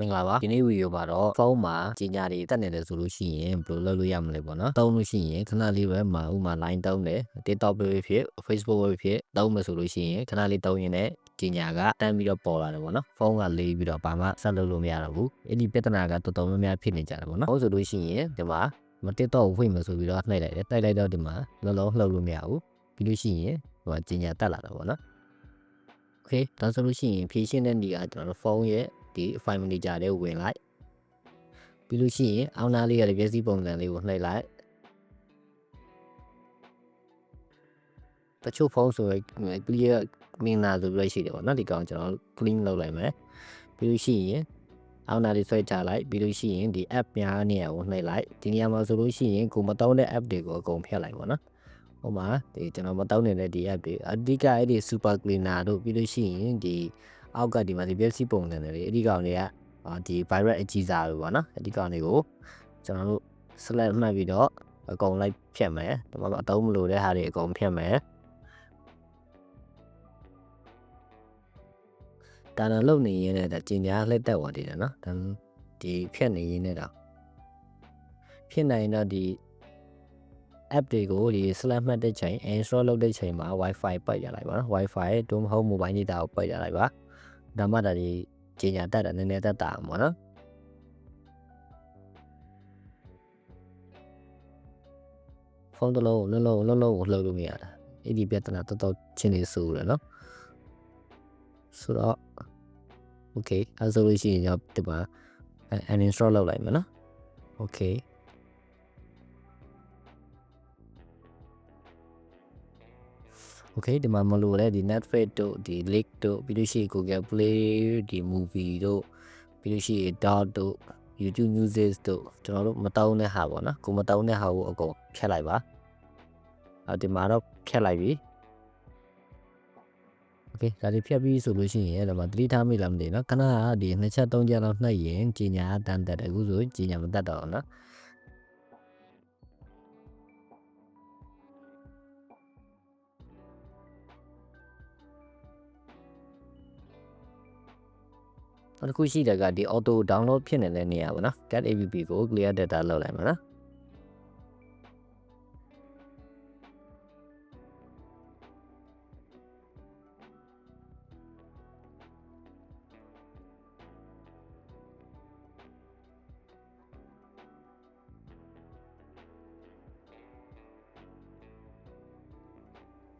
မင်္ဂလာပါဒီနေ့ဗီဒီယိုမှာတော့ဖုန်းမှာကြီးညာတွေတက်နေတယ်ဆိုလို့ရှိရင်ဘယ်လိုလုပ်လို့ရမလဲပေါ့နော်သုံးလို့ရှိရင်ခဏလေးပဲမှာဥမာ line တုံးတယ် TikTok ပဲဖြစ် Facebook ပဲဖြစ်သုံးမယ်ဆိုလို့ရှိရင်ခဏလေးတုံးရင်လည်းကြီးညာကတန်းပြီးတော့ပေါ်လာတယ်ပေါ့နော်ဖုန်းကလေးပြီးတော့ဘာမှဆက်လုပ်လို့မရတော့ဘူးအဲ့ဒီပြဿနာကတော်တော်များများဖြစ်နေကြတယ်ပေါ့နော်ဟုတ်ဆိုလို့ရှိရင်ဒီမှာမ TikTok ကိုဖွင့်မယ်ဆိုပြီးတော့နှိပ်လိုက်တယ်တိုက်လိုက်တော့ဒီမှာလုံးလုံးလှုပ်လို့မရဘူးပြီးလို့ရှိရင်ဟိုကြီးညာတက်လာတယ်ပေါ့နော် Okay ဒါဆိုလို့ရှိရင်ဖြည့်ရှင်းတဲ့နေရာကျွန်တော်တို့ဖုန်းရဲ့ ဒီ file manager ထဲကိုဝင်လိုက်ပြီးလို့ရှိရင်အောင်းနာလေးရတဲ့မျက်စိပုံစံလေးကိုနှိပ်လိုက်တချို့ဖုန်းဆိုရင် clear မင်းနာဆိုပြီးတော့ရှိတယ်ပေါ့နော်ဒီကောင်ကျွန်တော် clean လုပ်လိုက်မယ်ပြီးလို့ရှိရင်အောင်းနာလေးဆွဲချလိုက်ပြီးလို့ရှိရင်ဒီ app များနေရာကိုနှိပ်လိုက်ဒီနေရာမှာဆိုလို့ရှိရင်ကိုမတောင်းတဲ့ app တွေကိုအကုန်ဖျက်လိုက်ပေါ့နော်ဟိုမှာဒီကျွန်တော်မတောင်းနေတဲ့ဒီ app တွေအဓိကအဲ့ဒီ super cleaner တို့ပြီးလို့ရှိရင်ဒီ အောက်ကဒီမှာဒီ basic ပုံစံတွေအဲ့ဒီကောင်တွေကအာဒီ virus အကြီးစားတွေပေါ့နော်အဲ့ဒီကောင်တွေကိုကျွန်တော်တို့ select မှတ်ပြီးတော့အကုန်လိုက်ဖြတ်မယ်ဒီမှာအသုံးမလို့တဲ့ဟာတွေအကုန်ဖြတ်မယ်ဒါတော့လုံနေရင်းနဲ့ဒါကျင်ညာလက်တက်သွားတယ်နော်ဒါဒီဖြတ်နေရင်းနဲ့တော့ဖြစ်နိုင်တော့ဒီ app တွေကိုဒီ slash မှတ်တဲ့ချိန် install လုပ်တဲ့ချိန်မှာ wifi ပိတ်ရလိုက်ပါနော် wifi ဒုမဟုတ် mobile data ကိုပိတ်ရလိုက်ပါ ဒါမှဒါဒီကျင်ညာတက်တာနည်းနည်းတက်တာမှာနော်ဖုန်းတစ်လုံးလုံးလုံးလုံးလုံးကိုလှုပ်လို့မရတာအဲ့ဒီပြဿနာတော်တော်ချင်းနေဆိုးတယ်နော်ဆိုတော့ okay အဲဆိုလို့ရှိရင်ကျွန်တော်ဒီမှာ uninstall လုပ်လိုက်မယ်နော် okay okay ဒီမှာမလို့လဲဒီ Netflix တို့ဒီ Lake တို့ပြီးလို့ရှိရင် Google Play ဒီ movie တို့ပြီးလို့ရှိရင် Dot တို့ YouTube Music တို့ကျွန်တော်တို့မတောင်းတဲ့ဟာပေါ့နော်ကိုမတောင်းတဲ့ဟာကိုအကုန်ဖြတ်လိုက်ပါအော်ဒီမှာတော့ဖြတ်လိုက်ပြီ okay ဒါဒီဖြတ်ပြီးဆိုလို့ရှိရင်ဒီမှာသတိထားမိလားမသိဘူးနော်ခဏကဒီနှစ်ချက်သုံးချက်လောက်နှိပ်ရင်ကြီးညာတန်းတက်တယ်အခုဆိုကြီးညာမတက်တော့ဘူးနော် နောက်တစ်ခုရှိတယ်ကဒီ auto download ဖြစ်နေတဲ့နေရာပေါ့နော် get app ကို clear data လောက်လိုက်မှာနော်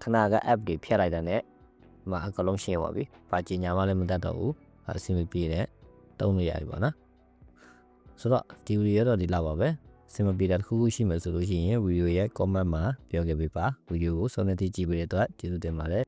ခဏက app တွေဖြတ်လိုက်တဲ့နဲ့ဒီမှာအကလုံးရှင်းပါပြီ။ဘာကြီးညာမှလည်းမတတ်တော့ဘူး။ အဆင်မပြေတဲ့တုံးလို့ရပြီပေါ့နော်။ဆိုတော့ဒီဗီဒီယိုတော့ဒီလောက်ပါပဲ။အဆင်မပြေတာတစ်ခုခုရှိမှဆိုလို့ရှိရင်ဗီဒီယိုရဲ့ comment မှာပြောခဲ့ပေးပါ။ဗီဒီယိုကိုဆုံးဖြတ်ကြည့်ပေးတဲ့အတွက်ကျေးဇူးတင်ပါတယ်